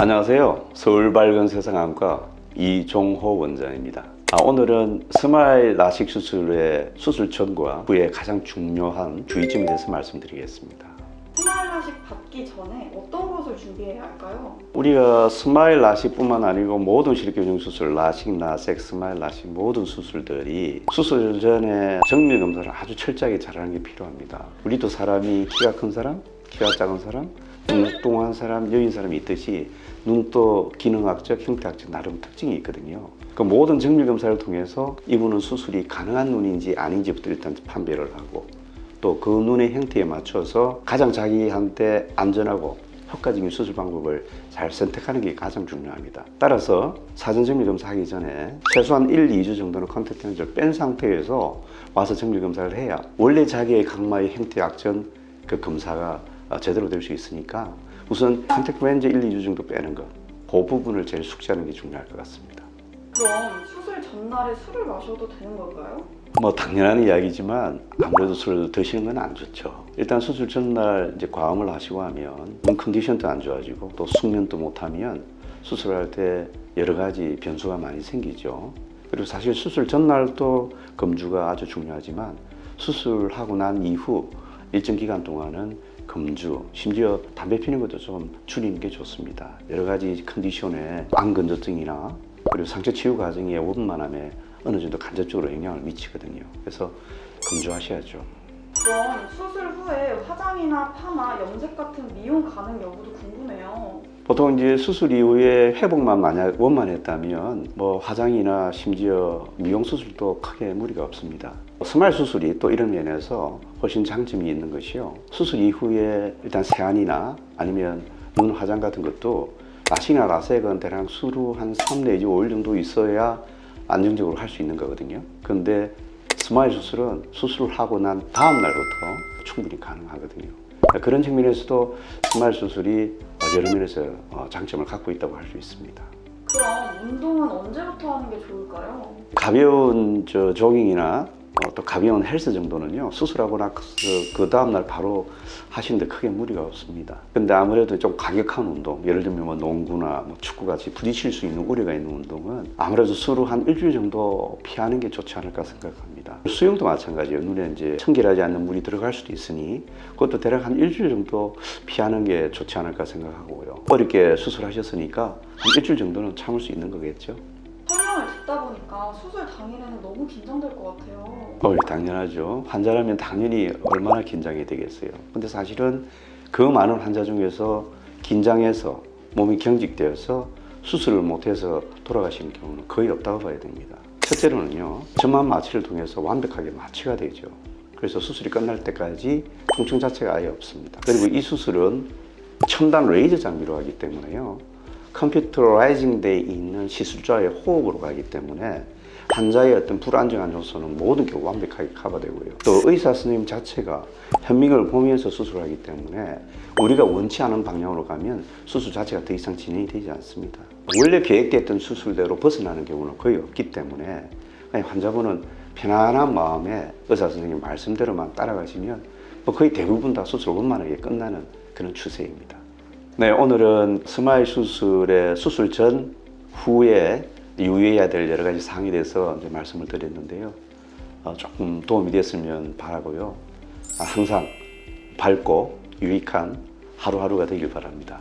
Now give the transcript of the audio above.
안녕하세요. 서울 밝은 세상 안과 이종호 원장입니다. 아, 오늘은 스마일 라식 수술의 수술 전과 후에 가장 중요한 주의점에 대해서 말씀드리겠습니다. 스마일 라식 받기 전에 어떤 것을 준비해야 할까요? 우리가 스마일 라식뿐만 아니고 모든 실교정 수술, 라식, 라섹, 스마일 라식 모든 수술들이 수술 전에 정밀 검사를 아주 철저하게 잘하는 게 필요합니다. 우리도 사람이 키가 큰 사람, 키가 작은 사람, 뚱뚱한 사람, 여인 사람이 있듯이 눈도 기능학적, 형태학적 나름 특징이 있거든요. 그 모든 정밀 검사를 통해서 이분은 수술이 가능한 눈인지 아닌지부터 일단 판별을 하고 또 그 눈의 형태에 맞춰서 가장 자기한테 안전하고 효과적인 수술 방법을 잘 선택하는 게 가장 중요합니다. 따라서 사전 정밀 검사하기 전에 최소한 1, 2주 정도는 컨택트 렌즈를 뺀 상태에서 와서 정밀 검사를 해야 원래 자기의 각마의 형태 약전 그 검사가 어, 제대로 될 수 있으니까 우선 컨택트 렌즈 1, 2주 정도 빼는 것, 그 부분을 제일 숙지하는 게 중요할 것 같습니다. 그럼 수술 전날에 술을 마셔도 되는 걸까요? 뭐 당연한 이야기지만 아무래도 술을 드시는 건 안 좋죠. 일단 수술 전날 이제 과음을 하시고 하면 눈 컨디션도 안 좋아지고 또 숙면도 못하면 수술할 때 여러 가지 변수가 많이 생기죠. 그리고 사실 수술 전날도 검주가 아주 중요하지만 수술하고 난 이후 일정 기간 동안은 검주, 심지어 담배 피는 것도 좀 줄이는 게 좋습니다. 여러 가지 컨디션에 안건조증이나 그리고 상처 치유 과정의 원만함에 어느 정도 간접적으로 영향을 미치거든요. 그래서 검주하셔야죠. 그럼 수술 후에 화장이나 파마, 염색 같은 미용 가능 여부도 궁금해요. 보통 이제 수술 이후에 회복만 만약 원만했다면 뭐 화장이나 심지어 미용 수술도 크게 무리가 없습니다. 스마일 수술이 또 이런 면에서 훨씬 장점이 있는 것이요. 수술 이후에 일단 세안이나 아니면 눈 화장 같은 것도 라식이나 라섹은 대략 수루 한 3 내지 5일 정도 있어야 안정적으로 할 수 있는 거거든요. 근데 스마일 수술은 수술을 하고 난 다음 날부터 충분히 가능하거든요. 그런 측면에서도 스마일 수술이 여러 면에서 어, 장점을 갖고 있다고 할 수 있습니다. 그럼 운동은 언제부터 하는 게 좋을까요? 가벼운 저 조깅이나 어, 또 가벼운 헬스 정도는요 수술하고 나서 그 다음 날 바로 하시는데 크게 무리가 없습니다. 근데 아무래도 좀 과격한 운동, 예를 들면 뭐 농구나 뭐 축구 같이 부딪힐 수 있는 우려가 있는 운동은 아무래도 수로 한 일주일 정도 피하는 게 좋지 않을까 생각합니다. 수영도 마찬가지예요. 눈에 이제 청결하지 않는 물이 들어갈 수도 있으니 그것도 대략 한 일주일 정도 피하는 게 좋지 않을까 생각하고요. 어렵게 수술하셨으니까 한 일주일 정도는 참을 수 있는 거겠죠. 보니까 수술 당일에는 너무 긴장될 것 같아요. 어, 당연하죠. 환자라면 당연히 얼마나 긴장이 되겠어요. 근데 사실은 그 많은 환자 중에서 긴장해서 몸이 경직되어서 수술을 못해서 돌아가시는 경우는 거의 없다고 봐야 됩니다. 첫째로는요, 점만 마취를 통해서 완벽하게 마취가 되죠. 그래서 수술이 끝날 때까지 통증 자체가 아예 없습니다. 그리고 이 수술은 첨단 레이저 장비로 하기 때문에요. 컴퓨터라이징 돼 있는 시술자의 호흡으로 가기 때문에 환자의 어떤 불안정한 요소는 모든 게 완벽하게 커버되고요. 또 의사 선생님 자체가 현미경을 보면서 수술하기 때문에 우리가 원치 않은 방향으로 가면 수술 자체가 더 이상 진행이 되지 않습니다. 원래 계획됐던 수술대로 벗어나는 경우는 거의 없기 때문에 환자분은 편안한 마음에 의사 선생님 말씀대로만 따라가시면 뭐 거의 대부분 다 수술 원만하게 끝나는 그런 추세입니다. 네, 오늘은 스마일 수술의 수술 전 후에 유의해야 될 여러 가지 사항에 대해서 말씀을 드렸는데요. 어, 조금 도움이 됐으면 바라고요. 아, 항상 밝고 유익한 하루하루가 되길 바랍니다.